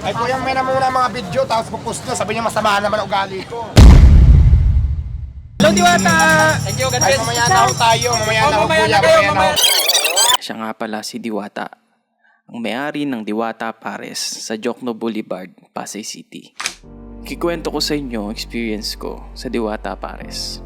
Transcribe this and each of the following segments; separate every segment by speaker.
Speaker 1: Ay kuya, may na muna mga video, tapos pupost nyo, sabi niya masama naman ugali ko.
Speaker 2: Hello, Diwata! Thank you, God
Speaker 1: Ay, mamaya na ho tayo, mamaya
Speaker 2: Oh,
Speaker 1: na ho
Speaker 2: mamaya
Speaker 1: kuya, mamaya na ho.
Speaker 2: mamaya.
Speaker 3: Siya nga pala si Diwata, ang may-ari ng Diwata Pares sa Jokno Boulevard, Pasay City. Kikwento ko sa inyo ang experience ko sa Diwata Pares.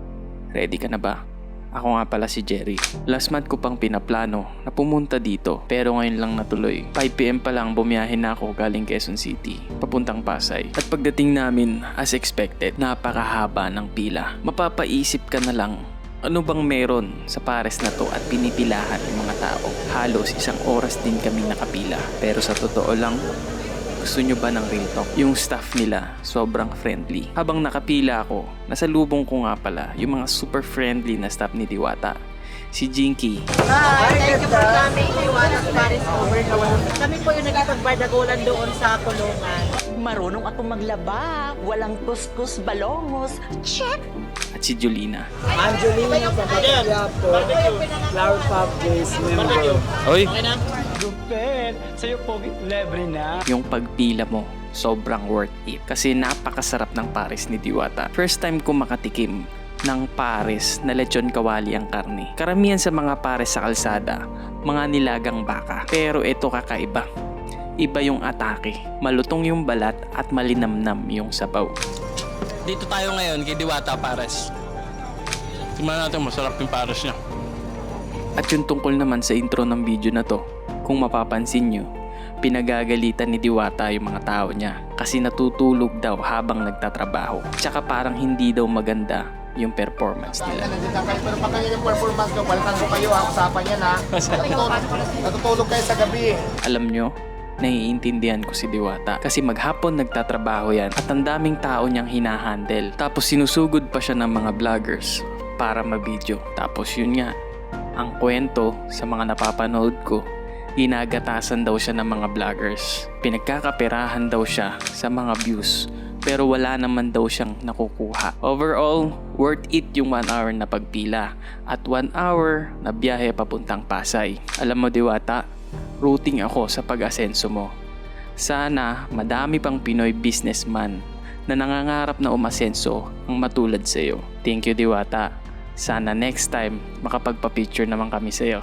Speaker 3: Ready ka na ba? Ako nga pala si Jerry. Last month ko pang pinaplano na pumunta dito pero ngayon lang natuloy. 5pm pa lang bumiyahin na ako galing Quezon City, papuntang Pasay. At pagdating namin, as expected, napakahaba ng pila. Mapapaisip ka na lang ano bang meron sa pares na to at pinipilahan ng mga tao? Halos isang oras din kami nakapila. Pero sa totoo lang, gusto nyo ba ng real talk? Yung staff nila, sobrang friendly. Habang nakapila ako, nasa lubong ko nga pala yung mga super friendly na staff ni Diwata. Si Jinky,
Speaker 4: Hi, thank you for coming. Iwanan Paris Overload. Kami po yung nagkipagbardagulan doon sa kulungan.
Speaker 5: Marunong ako maglaba, walang kuskus balongos. Check!
Speaker 3: Si Julina.
Speaker 6: Angelina sa Quiapo, Flower Pop Days member.
Speaker 3: Oy!
Speaker 6: Gupit! Sa'yo po, libre na.
Speaker 3: yung pagpila mo sobrang worth it kasi napakasarap ng pares ni Diwata. First time ko makatikim ng pares na lechon kawali ang karne. Karamihan sa mga pares sa kalsada, mga nilagang baka. Pero ito kakaiba. Iba yung atake, malutong yung balat at malinamnam yung sabaw.
Speaker 2: Dito tayo ngayon kay Diwata Pares. Tingnan natin, masarap yung pares niya.
Speaker 3: At yung tungkol naman sa intro ng video na to, kung mapapansin nyo, pinagagalitan ni Diwata yung mga tao niya kasi natutulog daw habang nagtatrabaho. Tsaka parang hindi daw maganda yung performance nila.
Speaker 1: Pero pag kayo yung performance ko, balikan ko kayo ha, usapan yan ha. Natutulog, natutulog kayo sa gabi.
Speaker 3: Alam nyo, naiintindihan ko si Diwata kasi maghapon nagtatrabaho yan at ang daming tao niyang hinahandle. Tapos sinusugod pa siya ng mga vloggers para mabidyo. Tapos yun nga, ang kwento sa mga napapanood ko, ginagatasan daw siya ng mga vloggers. Pinagkakaperahan daw siya sa mga views pero wala naman daw siyang nakukuha. Overall, worth it yung 1 hour na pagpila at 1 hour na biyahe papuntang Pasay. Alam mo Diwata, rooting ako sa pag-asenso mo. Sana madami pang Pinoy businessman na nangangarap na umasenso ang matulad sa iyo. Thank you Diwata. Sana next time makapagpa-picture naman kami sa iyo.